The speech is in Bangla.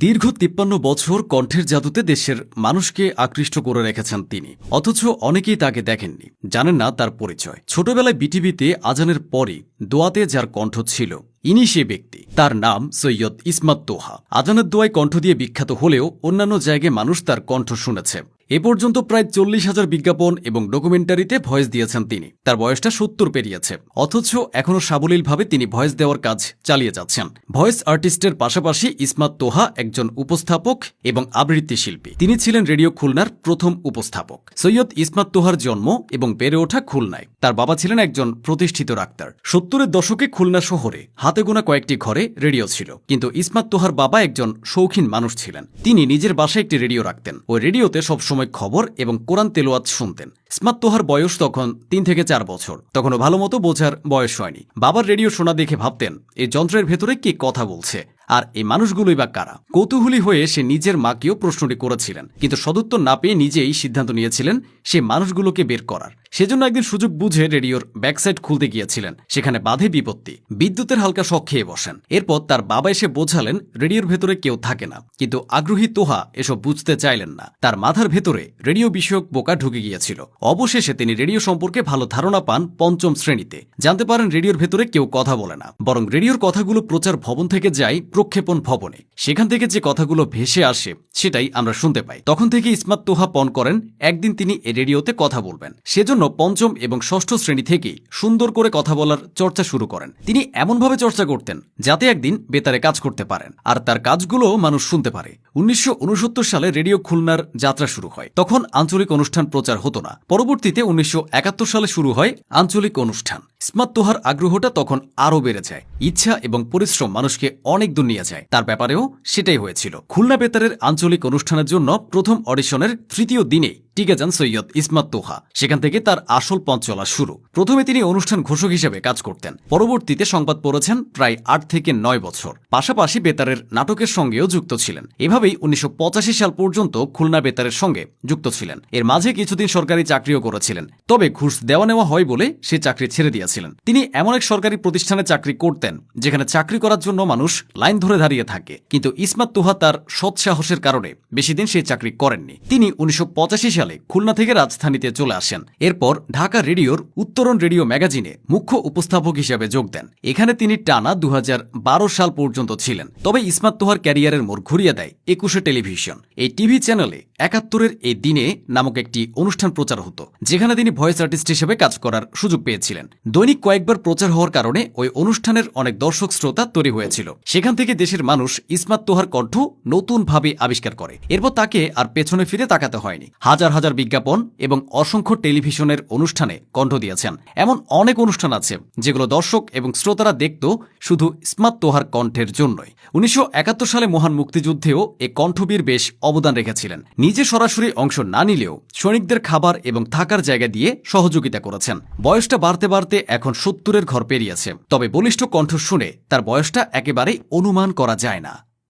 দীর্ঘ তিপ্পান্ন বছর কণ্ঠের জাদুতে দেশের মানুষকে আকৃষ্ট করে রেখেছেন তিনি। অথচ অনেকেই তাকে দেখেননি। জানেন না তার পরিচয়। ছোটবেলায় বিটিভিতে আজানের পরই দোয়াতে যার কণ্ঠ ছিল, ইনি সে ব্যক্তি। তার নাম সৈয়দ ইসমাত তোহা। আজানের দোয়ায় কণ্ঠ দিয়ে বিখ্যাত হলেও অন্যান্য জায়গায় মানুষ তার কণ্ঠ শুনেছে। এ পর্যন্ত প্রায় চল্লিশ হাজার বিজ্ঞাপন এবং ডকুমেন্টারিতে ভয়েস দিয়েছেন তিনি। তার বয়সটা সত্তর পেরিয়েছে। অথচ এখনও সাবলীলভাবে তিনি ভয়েস দেওয়ার কাজ চালিয়ে যাচ্ছেন। ভয়েস আর্টিস্টের পাশাপাশি ইসমাত তোহা একজন উপস্থাপক এবং আবৃত্তি শিল্পী। তিনি ছিলেন রেডিও খুলনার প্রথম উপস্থাপক। সৈয়দ ইসমাত তোহার জন্ম এবং বেড়ে ওঠা খুলনায়। তার বাবা ছিলেন একজন প্রতিষ্ঠিত ডাক্তার। সত্তরের দশকে খুলনা শহরে হাতে গোনা কয়েকটি ঘরে রেডিও ছিল। কিন্তু ইসমাত তোহার বাবা একজন শৌখিন মানুষ ছিলেন। তিনি নিজের বাসায় একটি রেডিও রাখতেন। ওই রেডিওতে সবসময় খবর এবং কোরআন তেলোয়াত শুনতেন। ইসমাত তোহার বয়স তখন তিন থেকে চার বছর। তখনও ভালো মতো বোঝার বয়স হয়নি। বাবার রেডিও শোনা দেখে ভাবতেন এই যন্ত্রের ভেতরে কে কথা বলছে? আর এই মানুষগুলোই বা কারা? কৌতূহলী হয়ে সে নিজের মাকেও প্রশ্নটি করেছিলেন। কিন্তু সদুত্তর না পেয়ে নিজেই সিদ্ধান্ত নিয়েছিলেন সে মানুষগুলোকে বের করার। সেজন্য একদিন সুযোগ বুঝে রেডিওর ব্যাকসাইড খুলতে গিয়েছিলেন। সেখানে বাধে বিপত্তি। বিদ্যুতের হালকা শখ খেয়ে বসেন। এরপর তার বাবা এসে বোঝালেন, রেডিওর ভেতরে কেউ থাকে না। কিন্তু আগ্রহী তোহা এসব বুঝতে চাইলেন না। তার মাথার ভেতরে রেডিও বিষয়ক বোকা ঢুকে গিয়েছিল। অবশেষে তিনি রেডিও সম্পর্কে ভালো ধারণা পান পঞ্চম শ্রেণীতে। জানতে পারেন, রেডিওর ভেতরে কেউ কথা বলে না। বরং রেডিওর কথাগুলো প্রচার ভবন থেকে যায় প্রক্ষেপণ ভবনে। সেখান থেকে যে কথাগুলো ভেসে আসে, সেটাই আমরা শুনতে পাই। তখন থেকে ইসমাত তোহা পণ করেন। একদিন তিনি এ রেডিওতে কথা বলবেন। সেজন্য পঞ্চম এবং ষষ্ঠ শ্রেণি থেকেই সুন্দর করে কথা বলার চর্চা শুরু করেন। তিনি এমনভাবে চর্চা করতেন যাতে একদিন বেতারে কাজ করতে পারেন। আর তার কাজগুলো মানুষ শুনতে পারে। উনিশশো উনসত্তর সালে রেডিও খুলনার যাত্রা শুরু হয়। তখন আঞ্চলিক অনুষ্ঠান প্রচার হতো না। পরবর্তীতে উনিশশো একাত্তর সালে শুরু হয় আঞ্চলিক অনুষ্ঠান। ইসমাত তোহার আগ্রহটা তখন আরও বেড়ে যায়। ইচ্ছা এবং পরিশ্রম মানুষকে অনেক দূর নিয়ে যায়। তার ব্যাপারেও সেটাই হয়েছিল। খুলনা বেতারের আঞ্চলিক অনুষ্ঠানের জন্য প্রথম অডিশনের তৃতীয় দিনে টিকে যান সৈয়দ ইসমাত তোহা। সেখান থেকে তার আসল পথ চলা শুরু। প্রথমে তিনি অনুষ্ঠান ঘোষক হিসেবে কাজ করতেন। পরবর্তীতে সংবাদ পড়েছেন প্রায় আট থেকে নয় বছর। পাশাপাশি বেতারের নাটকের সঙ্গেও যুক্ত ছিলেন। এভাবেই উনিশশো সাল পর্যন্ত খুলনা বেতারের সঙ্গে যুক্ত ছিলেন। এর মাঝে কিছুদিন সরকারি চাকরিও করেছিলেন। তবে ঘুষ দেওয়া নেওয়া হয় বলে সে চাকরি ছেড়ে দিয়েছিলেন। তিনি এমন এক সরকারি প্রতিষ্ঠানে চাকরি করতেন, যেখানে চাকরি করার জন্য মানুষ লাইন ধরে দাঁড়িয়ে থাকে। কিন্তু ইসমাত তোহা তার সৎসাহসের কারণে বেশি দিন সেই চাকরি করেননি। তিনি উনিশশো পঁচাশি সালে খুলনা থেকে রাজধানীতে চলে আসেন। এরপর ঢাকা রেডিওর উত্তরণ রেডিও ম্যাগাজিনে মুখ্য উপস্থাপক হিসেবে যোগ দেন। এখানে তিনি টানা দু হাজার বারো সাল পর্যন্ত ছিলেন। তবে ইসমাত তোহার ক্যারিয়ারের মোড় ঘুরিয়ে দেয় একুশে টেলিভিশন। এই টিভি চ্যানেলে একাত্তরের এই দিনে নামক একটি অনুষ্ঠান প্রচার হতো, যেখানে তিনি ভয়েস আর্টিস্ট হিসেবে কাজ করার সুযোগ পেয়েছিলেন। দৈনিক কয়েকবার প্রচার হওয়ার কারণে ওই অনুষ্ঠানের অনেক দর্শক শ্রোতা তৈরি হয়েছিল। সেখান থেকে দেশের মানুষ ইসমাত তোহার কণ্ঠ নতুনভাবে আবিষ্কার করে। এরপর তাকে আর পেছনে ফিরে তাকাতে হয়নি। হাজার হাজার বিজ্ঞাপন এবং অসংখ্য টেলিভিশনের অনুষ্ঠানে কণ্ঠ দিয়েছেন। এমন অনেক অনুষ্ঠান আছে, যেগুলো দর্শক এবং শ্রোতারা দেখত শুধু ইসমাত তোহার কণ্ঠের জন্যই। উনিশশো একাত্তর সালে মহান মুক্তিযুদ্ধেও এ কণ্ঠবীর বেশ অবদান রেখেছিলেন। নিজে সরাসরি অংশ না নিলেও সৈনিকদের খাবার এবং থাকার জায়গা দিয়ে সহযোগিতা করেছেন। বয়সটা বাড়তে বাড়তে এখন সত্তরের ঘর পেরিয়েছে। তবে বলিষ্ঠ কণ্ঠ শুনে তার বয়সটা একেবারেই অনুমান করা যায় না।